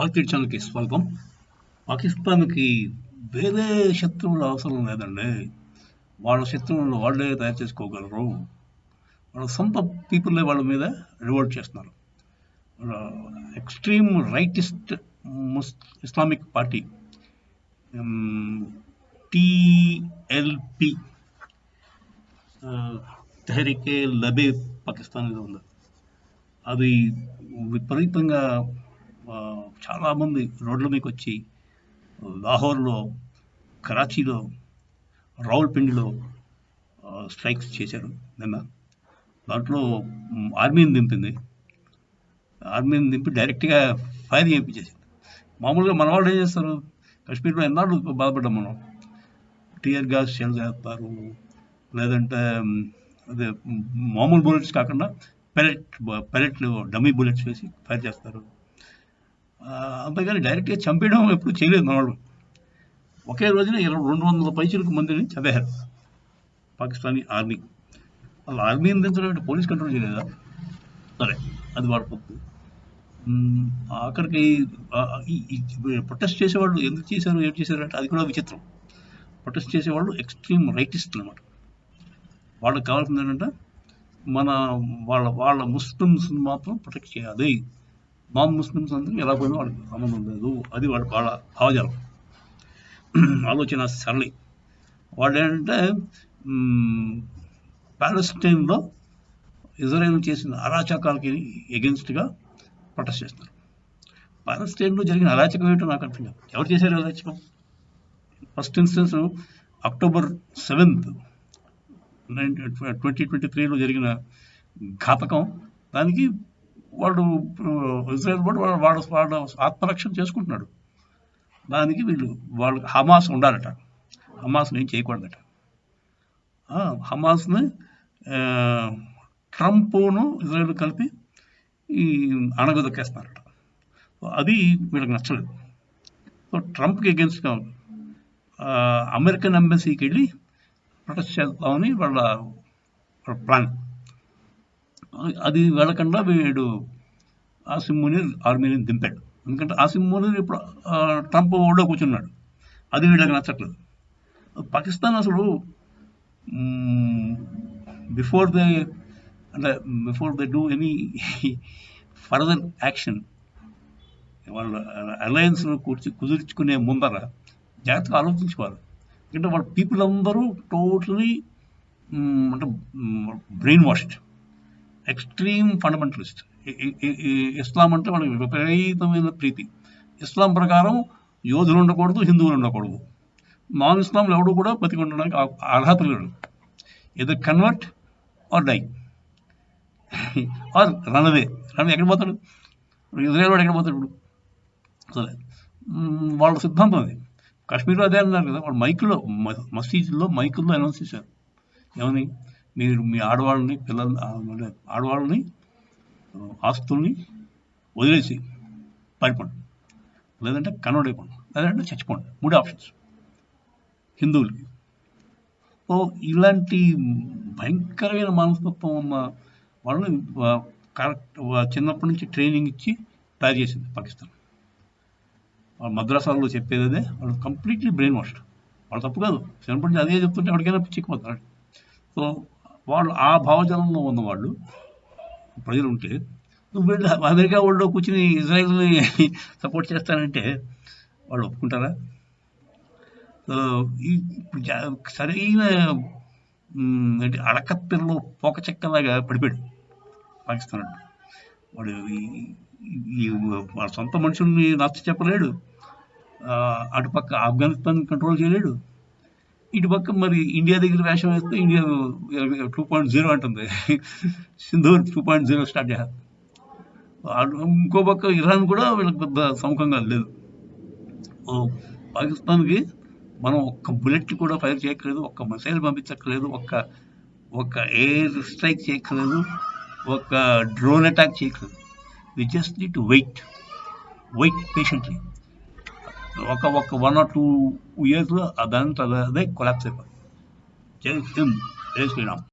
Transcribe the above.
భారతీయ ఛానల్కి స్వాగతం పాకిస్తాన్కి వేరే శత్రువుల అవసరం లేదండి. వాళ్ళ శత్రువులను వాళ్ళే తయారు చేసుకోగలరు. వాళ్ళ సొంత పీపుల్లే వాళ్ళ మీద రివోల్ట్ చేస్తున్నారు. Extreme rightist ముస్ Islamic party TLP Tehrike Labbaik Pakistan ఏదో ఉంది. అది విపరీతంగా చాలామంది రోడ్ల మీకు వచ్చి లాహోర్లో కరాచీలో రావుల్పిండిలో స్ట్రైక్స్ చేశారు నిన్న. దాంట్లో ఆర్మీని దింపింది. ఆర్మీని దింపి డైరెక్ట్గా ఫైర్ చేయించేసింది. మామూలుగా మన వాళ్ళు ఏం చేస్తారు? కాశ్మీర్లో ఎన్నాళ్ళు బాధపడ్డాం మనం? టీయర్ గ్యాస్ షెల్ చేస్తారు లేదంటే అదే మామూలు బుల్లెట్స్ కాకుండా పెలెట్ పెలెట్లు డమ్మీ బుల్లెట్స్ వేసి ఫైర్ చేస్తారు. ఆ, కానీ డైరెక్ట్గా చంపేయడం ఎప్పుడు చేయలేదు మనవాళ్ళు ఒకే రోజున ఇరవై రెండు వందల పైచులకు మందిని చంపేశారు. పాకిస్తానీ ఆర్మీ. వాళ్ళు ఆర్మీ దించడం పోలీస్ కంట్రోల్ చేయలేదా? సరే అది వాళ్ళ పొత్తు. మ్మ్, ప్రొటెస్ట్ చేసేవాళ్ళు ఎందుకు చేశారు ఏం చేశారు అంటే అది కూడా విచిత్రం. ప్రొటెస్ట్ చేసేవాళ్ళు ఎక్స్ట్రీమ్ రైటిస్ట్ అనమాట వాళ్ళకి కావాల్సింది ఏంటంటే మన వాళ్ళ వాళ్ళ ముస్లిమ్స్ మాత్రం ప్రొటెక్ట్ చేయాలి. నాన్ ముస్లిమ్స్ అందరికీ ఎలా పోయినా వాళ్ళకి సంబంధం లేదు. అది వాళ్ళ వాళ్ళ భావజాలం. ఆలోచన సరళి. వాళ్ళు ఏంటంటే మ్మ్, ఇజ్రాయెల్ చేసిన అరాచకాలకి ఎగెన్స్ట్గా ప్రొటెస్ట్ చేస్తున్నారు. పాలస్తీన్లో జరిగిన అరాచకం ఏంటో నాకు అర్థం కాదు. ఎవరు చేశారు అరాచకం? First instance October seventh twenty twenty త్రీలో జరిగిన ఘాతకం. దానికి వాడు ఇజ్రాయెల్ వాడు వాడు వాడు వాడు ఆత్మరక్షణ చేసుకుంటున్నాడు. దానికి వీళ్ళు వాళ్ళు హమాస్ ఉండాలట. హమాస్ని ఏం చేయకూడదట. హమాస్ని ట్రంప్ను ఇజ్రాయెల్ కలిపి ఈ అణగదొక్కేస్తున్నారట. అది వీళ్ళకి నచ్చలేదు. సో ట్రంప్కి ఎగెన్స్ట్గా అమెరికన్ ఎంబసీకి వెళ్ళి ప్రొటెస్ట్ చేద్దామని వాళ్ళ ప్లాన్. అది వెళ్ళకుండా వీడు ఆసిమ్ మునీర్ ఆర్మీని దింపాడు. ఎందుకంటే ఆసిమ్ మునీర్ ఇప్పుడు ట్రంప్ ఓడో కూర్చున్నాడు. అది వీళ్ళకి నచ్చట్లేదు. పాకిస్తాన్ అసలు బిఫోర్ దే అంటే before they do any further action వాళ్ళ అలయన్స్ కూర్చు కుదుర్చుకునే ముందర జాగ్రత్తగా ఆలోచించుకోవాలి. ఎందుకంటే వాళ్ళ పీపుల్ అందరూ టోటలీ అంటే బ్రెయిన్ వాష్డ్ ఎక్స్ట్రీమ్ ఫండమెంటలిస్ట్. ఇస్లాం అంటే వాళ్ళకి విపరీతమైన ప్రీతి. ఇస్లాం ప్రకారం యోధులు ఉండకూడదు హిందువులు ఉండకూడదు. నాన్ ఇస్లాంలు ఎవడు కూడా బతికి ఉండడానికి అర్హత లేడు. ఏదో convert or die or runaway run ఎక్కడ పోతాడు? ఇజ్రాయల్ వాడు ఎక్కడ పోతాడు ఇప్పుడు? సరే. వాళ్ళ సిద్ధాంతం అది. కాశ్మీర్లో అదే అన్నారు కదా. వాళ్ళు మైకులో మసీదుల్లో మైకుల్లో అనౌన్స్ చేశారు. ఏమని మీరు మీ ఆడవాళ్ళని పిల్లల్ని ఆడవాళ్ళని ఆస్తుల్ని వదిలేసి పారిపోండి. లేదంటే కన్వర్ట్ అయిపోండి. లేదంటే చచ్చిపోండి. మూడు ఆప్షన్స్. హిందువులకి. సో ఇలాంటి భయంకరమైన మనస్తత్వం ఉన్న వాళ్ళని కరెక్ట్ చిన్నప్పటి నుంచి ట్రైనింగ్ ఇచ్చి తయారు చేసింది పాకిస్తాన్. వాళ్ళు మద్రాసాల్లో చెప్పేది అదే. వాళ్ళు కంప్లీట్లీ బ్రెయిన్ వాష్డ్ వాళ్ళు తప్పు కాదు. చిన్నప్పటి నుంచి అదే చెప్తుంటే ఎవరికైనా పిచ్చిపోతారు సో వాళ్ళు ఆ భావజాలంలో ఉన్న వాళ్ళు ప్రజలు ఉంటే నువ్వు వెళ్ళి అమెరికా వాళ్ళు కూర్చుని ఇజ్రాయెల్ని సపోర్ట్ చేస్తానంటే వాళ్ళు ఒప్పుకుంటారా? ఈ సరైన అంటే ఏంటి పోక చెక్కలాగా పడిపోయాడు పాకిస్తాన్ వాడు. వాళ్ళ సొంత మనుషుల్ని నచ్చ చెప్పలేడు. అటుపక్క ఆఫ్ఘనిస్తాన్ కంట్రోల్ చేయలేడు. ఇటు పక్క మరి ఇండియా దగ్గర వేషం వేస్తే ఇండియా టూ పాయింట్ జీరో అంటుంది. Sindhu two point zero start చేస్తారు. ఇంకో పక్క ఇరాన్ కూడా వీళ్ళకి పెద్ద సమకంగా లేదు. పాకిస్తాన్కి మనం ఒక్క బుల్లెట్ కూడా ఫైర్ చేయక్కర్లేదు ఒక్క మిసైల్ పంపించక్కర్లేదు ఒక్క ఒక్క ఎయిర్ స్ట్రైక్ చేయక్కర్లేదు ఒక్క డ్రోన్ అటాక్ చేయక్కర్లేదు. We just need to wait wait patiently ఒక ఒక వన్ ఆర్ టూ ఇయర్స్లో అదంతా అదే కొలాప్స్ అయిపోతుంది జై హింద్ జై శ్రీరామ్